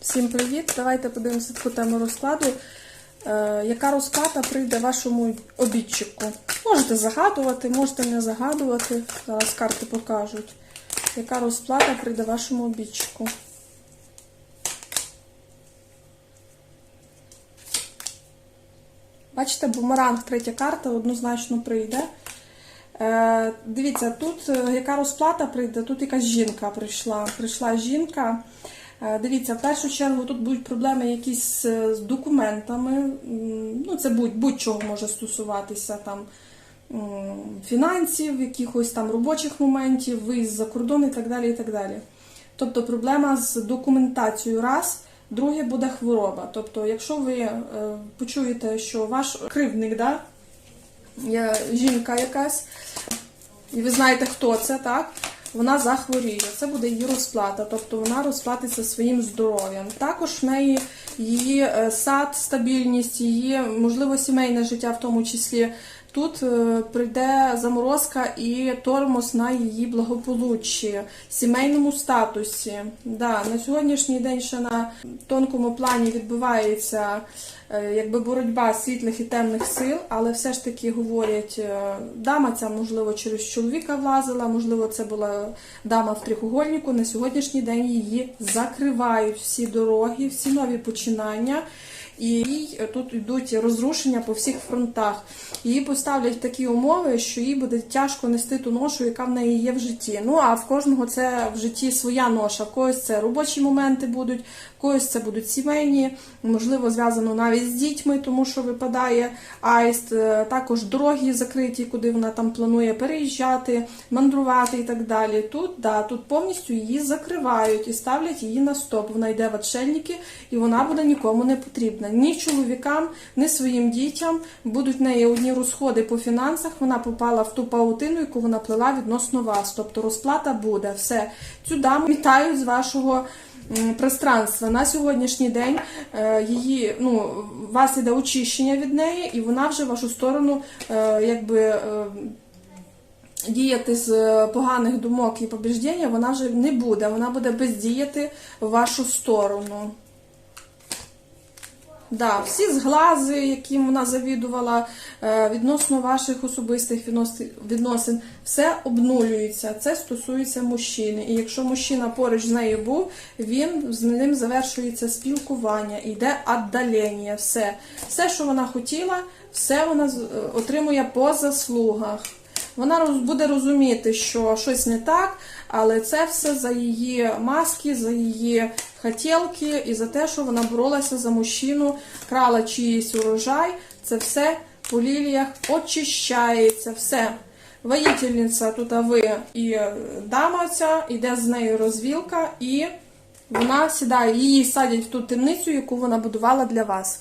Всім привіт! Давайте подивимося таку тему розкладу. Е, яка розплата прийде вашому обідчику? Можете загадувати, можете не загадувати. Зараз карти покажуть. Яка розплата прийде вашому обідчику? Бачите, бумеранг, третя карта, однозначно прийде. Е, дивіться, тут е, яка розплата прийде, тут якась жінка прийшла. Прийшла жінка. Е, Дивіться, в першу чергу тут будуть проблеми якісь е, з документами. Ну, це будь- будь-чого може стосуватися там фінансів, якихось там робочих моментів, виїзд за кордон і так далі. і так далі. Тобто проблема з документацією раз. Друге буде хвороба. Тобто, якщо ви е, почуєте, що ваш кривдник, да, є жінка якась, і ви знаєте, хто це, так? Вона захворіє. Це буде її розплата, тобто вона розплатиться своїм здоров'ям. Також в неї її е, сад, стабільність, її, можливо, сімейне життя в тому числі. Тут е, прийде заморозка і тормоз на її благополуччі, сімейному статусі. Да, на сьогоднішній день ще на тонкому плані відбувається е, якби боротьба світлих і темних сил, але все ж таки говорять, е, дама ця, можливо, через чоловіка влазила, можливо, це була дама в трикугольнику. На сьогоднішній день її закривають всі дороги, всі нові починання. І їй тут йдуть розрушення по всіх фронтах. Її поставлять такі умови, що їй буде тяжко нести ту ношу, яка в неї є в житті. Ну а в кожного це в житті своя ноша. В когось це робочі моменти будуть, в когось це будуть сімейні, можливо, зв'язано навіть з дітьми, тому що випадає аїст. Е, Також дороги закриті, куди вона там планує переїжджати, мандрувати і так далі. Тут да, тут повністю її закривають і ставлять її на стоп. Вона йде в отшельники, і вона буде нікому не потрібна. Ні чоловікам, ні своїм дітям будуть в неї одні розходи по фінансах. Вона попала в ту паутину, яку вона плела відносно вас. Тобто розплата буде. Все. Цю даму вітаю з вашого. Пространства на сьогоднішній день е, її ну вас іде очищення від неї, і вона вже в вашу сторону е, якби е, діяти з поганих думок і побіждення, вона вже не буде. Вона буде бездіяти в вашу сторону. Да, всі зглази, яким вона завідувала е, відносно ваших особистих віднос- відносин, все обнулюється. Це стосується мужчини. І якщо мужчина поруч з нею був, він з ним завершується спілкування, йде віддалення. Все, все, що вона хотіла, все вона е, отримує по заслугах. Вона буде розуміти, що щось не так, але це все за її маски, за її хотілки і за те, що вона боролася за мужчину, крала чиїсь урожай. Це все по ліліях очищається. Все. Воїтельниця тут ви і дама ця, іде з нею розвілка, і вона сідає, її садять в ту темницю, яку вона будувала для вас.